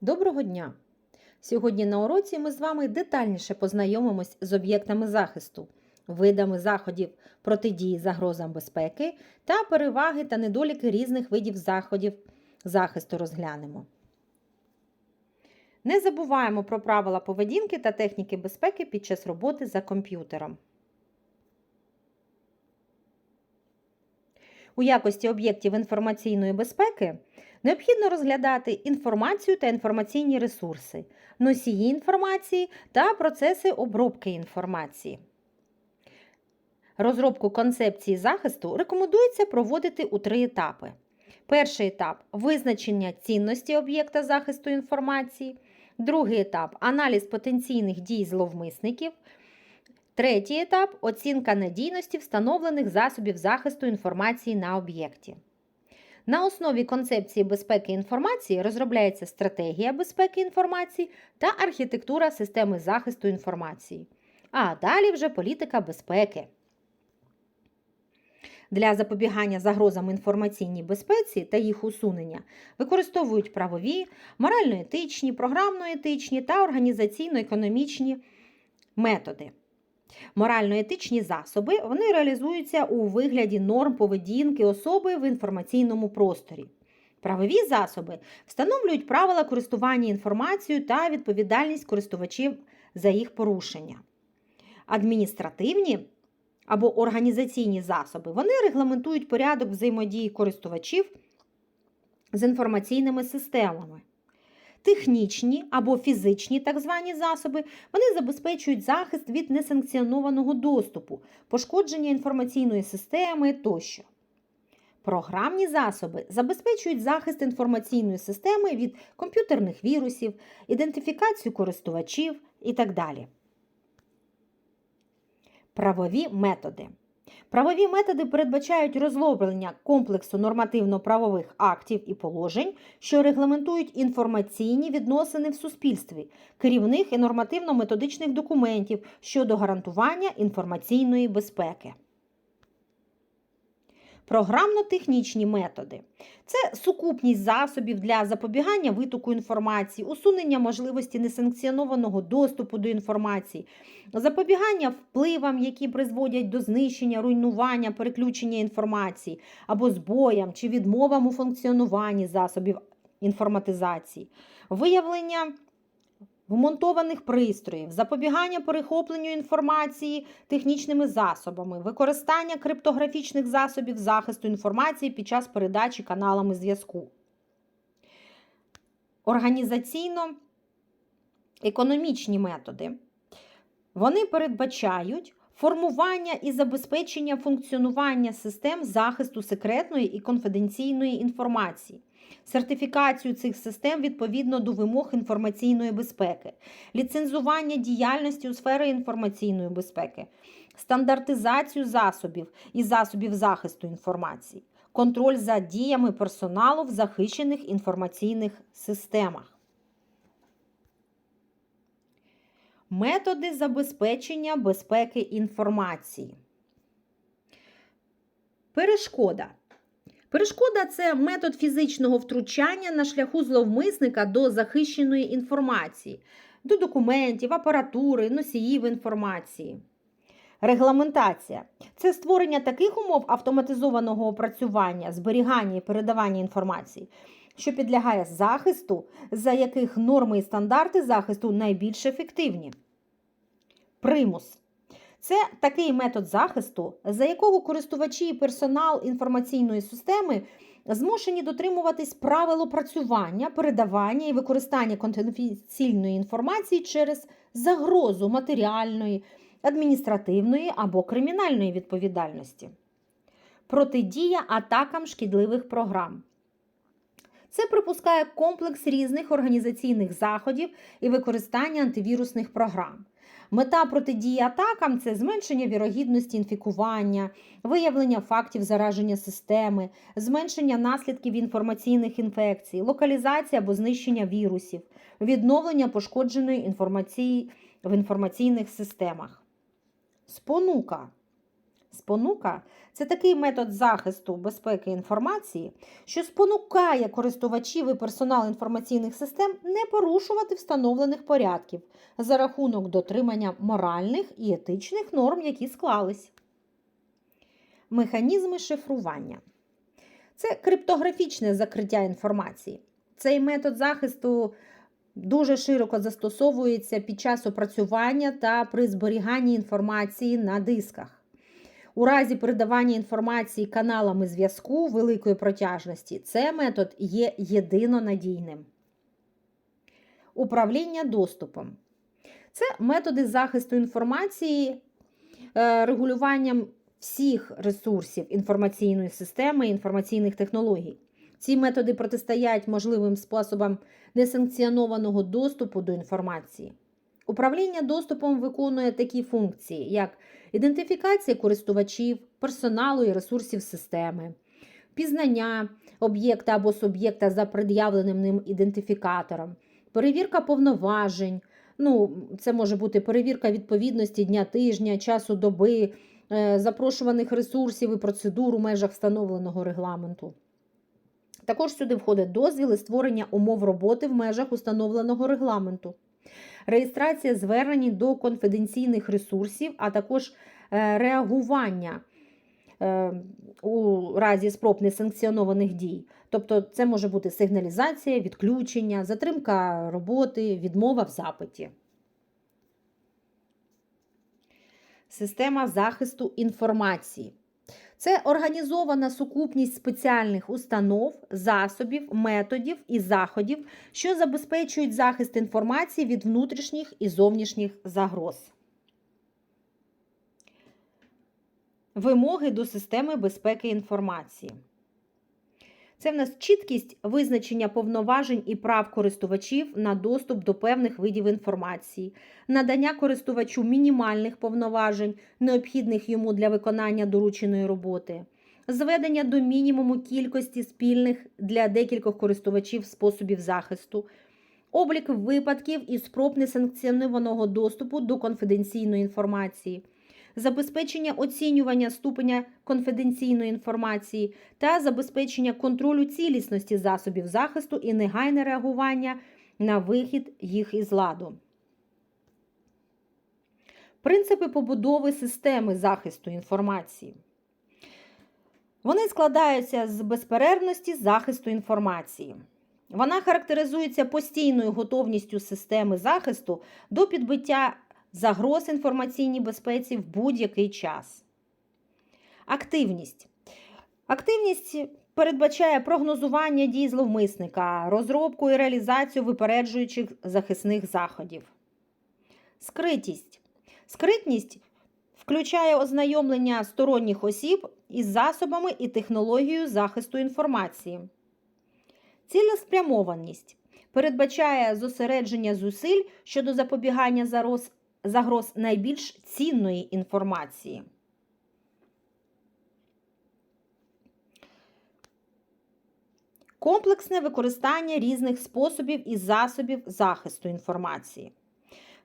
Доброго дня! Сьогодні на уроці ми з вами детальніше познайомимось з об'єктами захисту, видами заходів протидії загрозам безпеки та переваги та недоліки різних видів заходів захисту розглянемо. Не забуваємо про правила поведінки та техніки безпеки під час роботи за комп'ютером. У якості об'єктів інформаційної безпеки необхідно розглядати інформацію та інформаційні ресурси, носії інформації та процеси обробки інформації. Розробку концепції захисту рекомендується проводити у три етапи. Перший етап визначення цінності об'єкта захисту інформації. Другий етап аналіз потенційних дій зловмисників. Третій етап оцінка надійності встановлених засобів захисту інформації на об'єкті. На основі концепції безпеки інформації розробляється стратегія безпеки інформації та архітектура системи захисту інформації. А далі вже політика безпеки. Для запобігання загрозам інформаційній безпеці та їх усунення використовують правові, морально-етичні, програмно-етичні та організаційно-економічні методи. Морально-етичні засоби вони реалізуються у вигляді норм поведінки особи в інформаційному просторі. Правові засоби встановлюють правила користування інформацією та відповідальність користувачів за їх порушення. Адміністративні або організаційні засоби вони регламентують порядок взаємодії користувачів з інформаційними системами. Технічні або фізичні так звані засоби вони забезпечують захист від несанкціонованого доступу, пошкодження інформаційної системи тощо. Програмні засоби забезпечують захист інформаційної системи від комп'ютерних вірусів, ідентифікацію користувачів і так далі. Правові методи. Правові методи передбачають розроблення комплексу нормативно-правових актів і положень, що регламентують інформаційні відносини в суспільстві, керівних і нормативно-методичних документів щодо гарантування інформаційної безпеки. Програмно-технічні методи. Це сукупність засобів для запобігання витоку інформації, усунення можливості несанкціонованого доступу до інформації, запобігання впливам, які призводять до знищення, руйнування, переключення інформації або збоям чи відмовам у функціонуванні засобів інформатизації, виявлення вмонтованих пристроїв, запобігання перехопленню інформації технічними засобами, використання криптографічних засобів захисту інформації під час передачі каналами зв'язку. Організаційно-економічні методи. Вони передбачають формування і забезпечення функціонування систем захисту секретної і конфіденційної інформації сертифікацію цих систем відповідно до вимог інформаційної безпеки, ліцензування діяльності у сфері інформаційної безпеки, стандартизацію засобів і засобів захисту інформації, контроль за діями персоналу в захищених інформаційних системах. Методи забезпечення безпеки інформації. Перешкода. Перешкода це метод фізичного втручання на шляху зловмисника до захищеної інформації, до документів, апаратури, носіїв інформації. Регламентація це створення таких умов автоматизованого опрацювання, зберігання і передавання інформації, що підлягає захисту, за яких норми і стандарти захисту найбільш ефективні. Примус це такий метод захисту, за якого користувачі і персонал інформаційної системи змушені дотримуватись правил опрацювання, передавання і використання конфіденційної інформації через загрозу матеріальної, адміністративної або кримінальної відповідальності. Протидія атакам шкідливих програм. Це припускає комплекс різних організаційних заходів і використання антивірусних програм. Мета протидії атакам це зменшення вірогідності інфікування, виявлення фактів зараження системи, зменшення наслідків інформаційних інфекцій, локалізація або знищення вірусів, відновлення пошкодженої інформації в інформаційних системах. Спонука Спонука це такий метод захисту безпеки інформації, що спонукає користувачів і персонал інформаційних систем не порушувати встановлених порядків за рахунок дотримання моральних і етичних норм, які склались. Механізми шифрування це криптографічне закриття інформації. Цей метод захисту дуже широко застосовується під час опрацювання та при зберіганні інформації на дисках. У разі передавання інформації каналами зв'язку великої протяжності цей метод є єдинонадійним. Управління доступом це методи захисту інформації е, регулюванням всіх ресурсів інформаційної системи і інформаційних технологій. Ці методи протистоять можливим способам несанкціонованого доступу до інформації. Управління доступом виконує такі функції, як ідентифікація користувачів, персоналу і ресурсів системи, пізнання об'єкта або суб'єкта за пред'явленим ним ідентифікатором, перевірка повноважень. Ну, це може бути перевірка відповідності дня тижня, часу доби, е, запрошуваних ресурсів і процедур у межах встановленого регламенту. Також сюди входить дозвіл і створення умов роботи в межах установленого регламенту, реєстрація звернень до конфіденційних ресурсів, а також е, реагування е, у разі спроб несанкціонованих дій. Тобто, це може бути сигналізація, відключення, затримка роботи, відмова в запиті. Система захисту інформації. Це організована сукупність спеціальних установ, засобів, методів і заходів, що забезпечують захист інформації від внутрішніх і зовнішніх загроз. Вимоги до системи безпеки інформації. Це в нас чіткість визначення повноважень і прав користувачів на доступ до певних видів інформації, надання користувачу мінімальних повноважень, необхідних йому для виконання дорученої роботи, зведення до мінімуму кількості спільних для декількох користувачів способів захисту, облік випадків і спроб несанкціонованого доступу до конфіденційної інформації забезпечення оцінювання ступеня конфіденційної інформації та забезпечення контролю цілісності засобів захисту і негайне реагування на вихід їх із ладу. Принципи побудови системи захисту інформації. Вони складаються з безперервності захисту інформації. Вона характеризується постійною готовністю системи захисту до підбиття загроз інформаційній безпеці в будь-який час. Активність. Активність передбачає прогнозування дій зловмисника, розробку і реалізацію випереджуючих захисних заходів. Скритість. Скритність включає ознайомлення сторонніх осіб із засобами і технологією захисту інформації. Цілеспрямованість передбачає зосередження зусиль щодо запобігання загроз найбільш цінної інформації. Комплексне використання різних способів і засобів захисту інформації.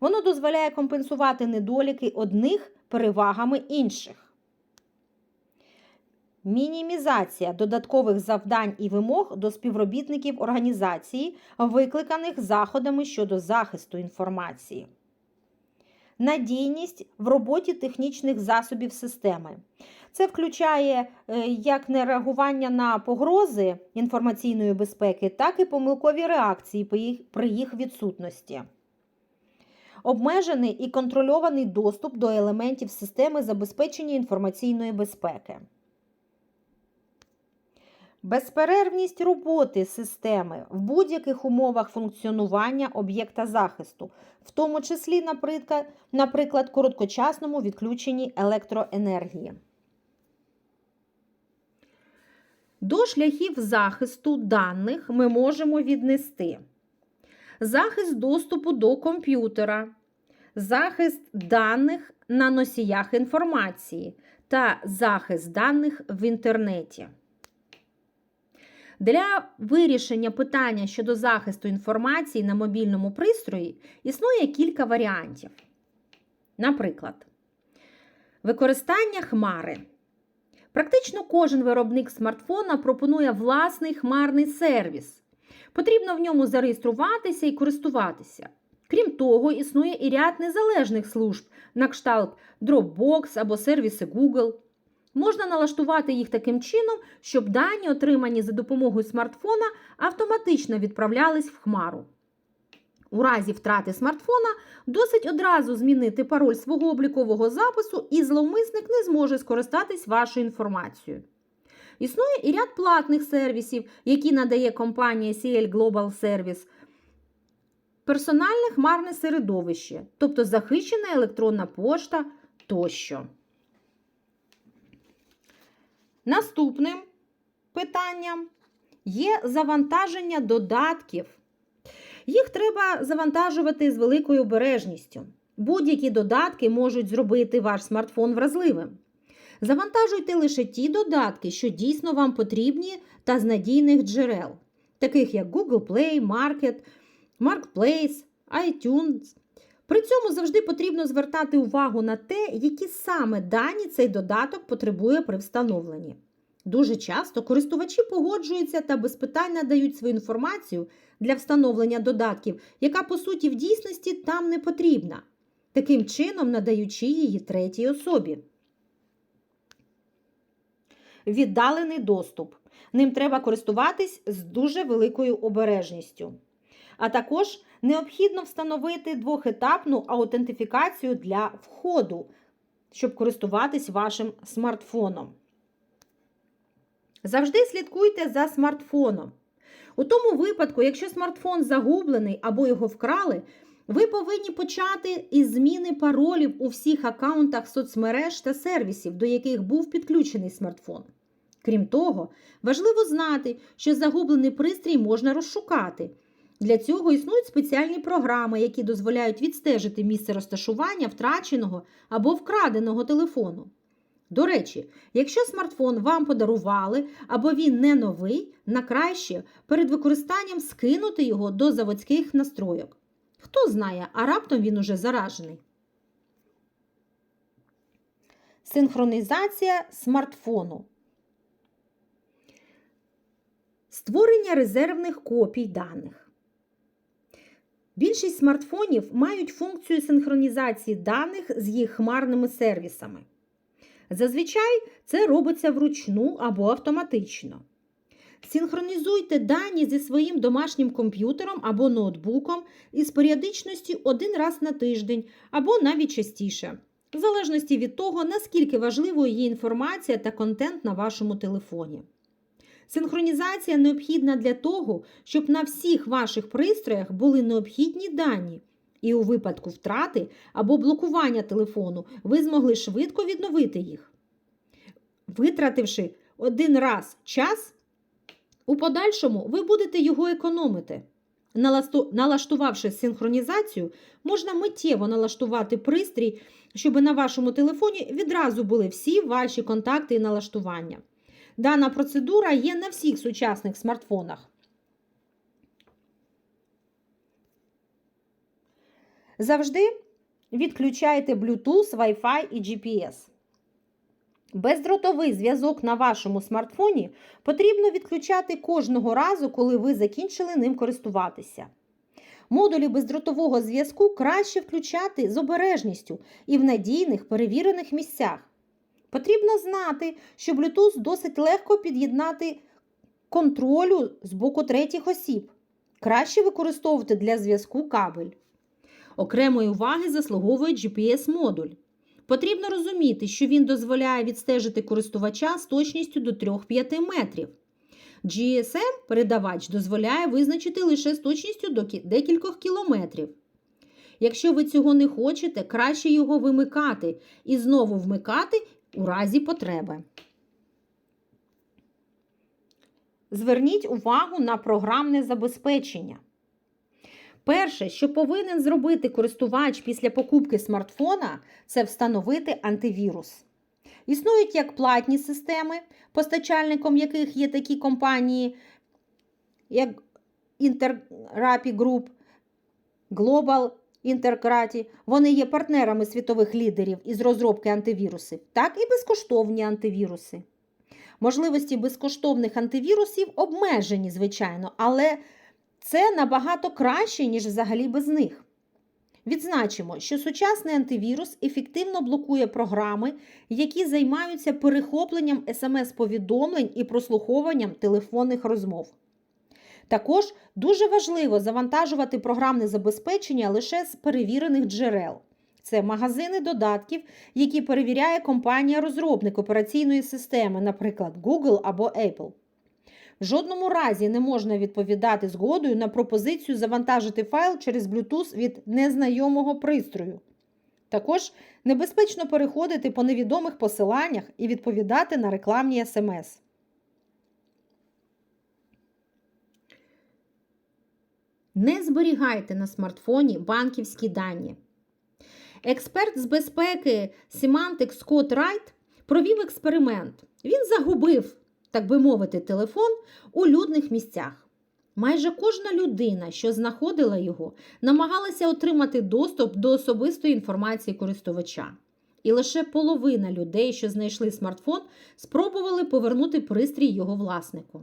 Воно дозволяє компенсувати недоліки одних перевагами інших. Мінімізація додаткових завдань і вимог до співробітників організації, викликаних заходами щодо захисту інформації надійність в роботі технічних засобів системи. Це включає е, як не реагування на погрози інформаційної безпеки, так і помилкові реакції при їх відсутності. Обмежений і контрольований доступ до елементів системи забезпечення інформаційної безпеки. Безперервність роботи системи в будь-яких умовах функціонування об'єкта захисту, в тому числі, наприклад, короткочасному відключенні електроенергії. До шляхів захисту даних ми можемо віднести захист доступу до комп'ютера, захист даних на носіях інформації та захист даних в інтернеті. Для вирішення питання щодо захисту інформації на мобільному пристрої існує кілька варіантів. Наприклад, Використання хмари. Практично кожен виробник смартфона пропонує власний хмарний сервіс. Потрібно в ньому зареєструватися і користуватися. Крім того, існує і ряд незалежних служб, на кшталт Dropbox або сервіси Google. Можна налаштувати їх таким чином, щоб дані, отримані за допомогою смартфона, автоматично відправлялись в хмару. У разі втрати смартфона досить одразу змінити пароль свого облікового запису, і зловмисник не зможе скористатись вашою інформацією. Існує і ряд платних сервісів, які надає компанія CL Global Service. Персональне хмарне середовище, тобто захищена електронна пошта тощо. Наступним питанням є завантаження додатків. Їх треба завантажувати з великою обережністю. Будь-які додатки можуть зробити ваш смартфон вразливим. Завантажуйте лише ті додатки, що дійсно вам потрібні та з надійних джерел, таких як Google Play, Market, Marketplace, iTunes. При цьому завжди потрібно звертати увагу на те, які саме дані цей додаток потребує при встановленні. Дуже часто користувачі погоджуються та без питань надають свою інформацію для встановлення додатків, яка по суті в дійсності там не потрібна, таким чином надаючи її третій особі. Віддалений доступ. Ним треба користуватись з дуже великою обережністю. А також необхідно встановити двохетапну аутентифікацію для входу, щоб користуватись вашим смартфоном. Завжди слідкуйте за смартфоном. У тому випадку, якщо смартфон загублений або його вкрали, ви повинні почати із зміни паролів у всіх аккаунтах соцмереж та сервісів, до яких був підключений смартфон. Крім того, важливо знати, що загублений пристрій можна розшукати. Для цього існують спеціальні програми, які дозволяють відстежити місце розташування втраченого або вкраденого телефону. До речі, якщо смартфон вам подарували або він не новий, на краще перед використанням скинути його до заводських настройок. Хто знає, а раптом він уже заражений. Синхронізація смартфону. Створення резервних копій даних. Більшість смартфонів мають функцію синхронізації даних з їх хмарними сервісами. Зазвичай це робиться вручну або автоматично. Синхронізуйте дані зі своїм домашнім комп'ютером або ноутбуком із періодичністю один раз на тиждень або навіть частіше, в залежності від того, наскільки важливою є інформація та контент на вашому телефоні. Синхронізація необхідна для того, щоб на всіх ваших пристроях були необхідні дані, і у випадку втрати або блокування телефону ви змогли швидко відновити їх. Витративши один раз час, у подальшому ви будете його економити. Налаштувавши синхронізацію, можна миттєво налаштувати пристрій, щоб на вашому телефоні відразу були всі ваші контакти і налаштування. Дана процедура є на всіх сучасних смартфонах. Завжди відключайте Bluetooth, Wi-Fi і GPS. Бездротовий зв'язок на вашому смартфоні потрібно відключати кожного разу, коли ви закінчили ним користуватися. Модулі бездротового зв'язку краще включати з обережністю і в надійних перевірених місцях. Потрібно знати, що Bluetooth досить легко під'єднати контролю з боку третіх осіб. Краще використовувати для зв'язку кабель. Окремої уваги заслуговує GPS-модуль. Потрібно розуміти, що він дозволяє відстежити користувача з точністю до 3-5 метрів. GSM-передавач дозволяє визначити лише з точністю до декількох кілометрів. Якщо ви цього не хочете, краще його вимикати і знову вмикати у разі потреби. Зверніть увагу на програмне забезпечення. Перше, що повинен зробити користувач після покупки смартфона, це встановити антивірус. Існують як платні системи, постачальником яких є такі компанії, як Interrapi Group, Global Інтеркраті, вони є партнерами світових лідерів із розробки антивірусів, так і безкоштовні антивіруси. Можливості безкоштовних антивірусів обмежені, звичайно, але це набагато краще, ніж взагалі без них. Відзначимо, що сучасний антивірус ефективно блокує програми, які займаються перехопленням смс-повідомлень і прослуховуванням телефонних розмов. Також дуже важливо завантажувати програмне забезпечення лише з перевірених джерел. Це магазини додатків, які перевіряє компанія-розробник операційної системи, наприклад, Google або Apple. В жодному разі не можна відповідати згодою на пропозицію завантажити файл через Bluetooth від незнайомого пристрою. Також небезпечно переходити по невідомих посиланнях і відповідати на рекламні смс. Не зберігайте на смартфоні банківські дані. Експерт з безпеки Symantec Скотт Райт провів експеримент. Він загубив, так би мовити, телефон у людних місцях. Майже кожна людина, що знаходила його, намагалася отримати доступ до особистої інформації користувача. І лише половина людей, що знайшли смартфон, спробували повернути пристрій його власнику.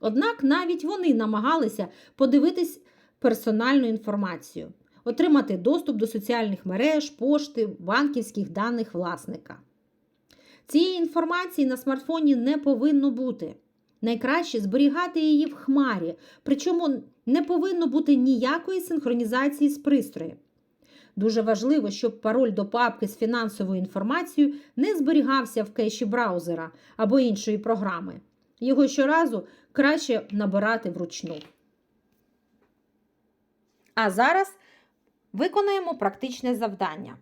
Однак навіть вони намагалися подивитись персональну інформацію, отримати доступ до соціальних мереж, пошти, банківських даних власника. Цієї інформації на смартфоні не повинно бути. Найкраще зберігати її в хмарі, причому не повинно бути ніякої синхронізації з пристроєм. Дуже важливо, щоб пароль до папки з фінансовою інформацією не зберігався в кеші браузера або іншої програми. Його щоразу краще набирати вручну. А зараз виконаємо практичне завдання.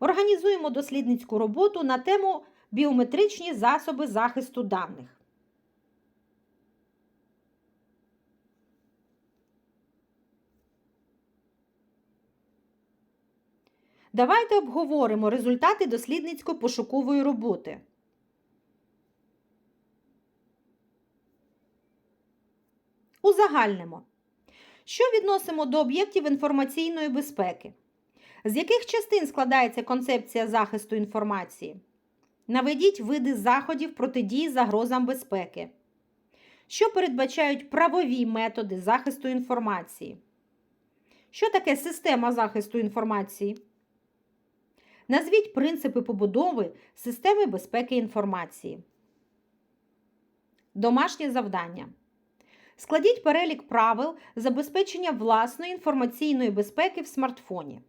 Організуємо дослідницьку роботу на тему біометричні засоби захисту даних. Давайте обговоримо результати дослідницько-пошукової роботи. Узагальнимо. Що відносимо до об'єктів інформаційної безпеки? З яких частин складається концепція захисту інформації? Наведіть види заходів протидії загрозам безпеки. Що передбачають правові методи захисту інформації? Що таке система захисту інформації? Назвіть принципи побудови системи безпеки інформації. Домашнє завдання. Складіть перелік правил забезпечення власної інформаційної безпеки в смартфоні.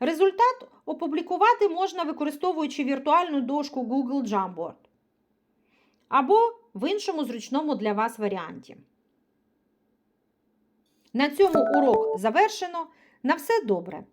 Результат опублікувати можна використовуючи віртуальну дошку Google Jamboard або в іншому зручному для вас варіанті. На цьому урок завершено. На все добре!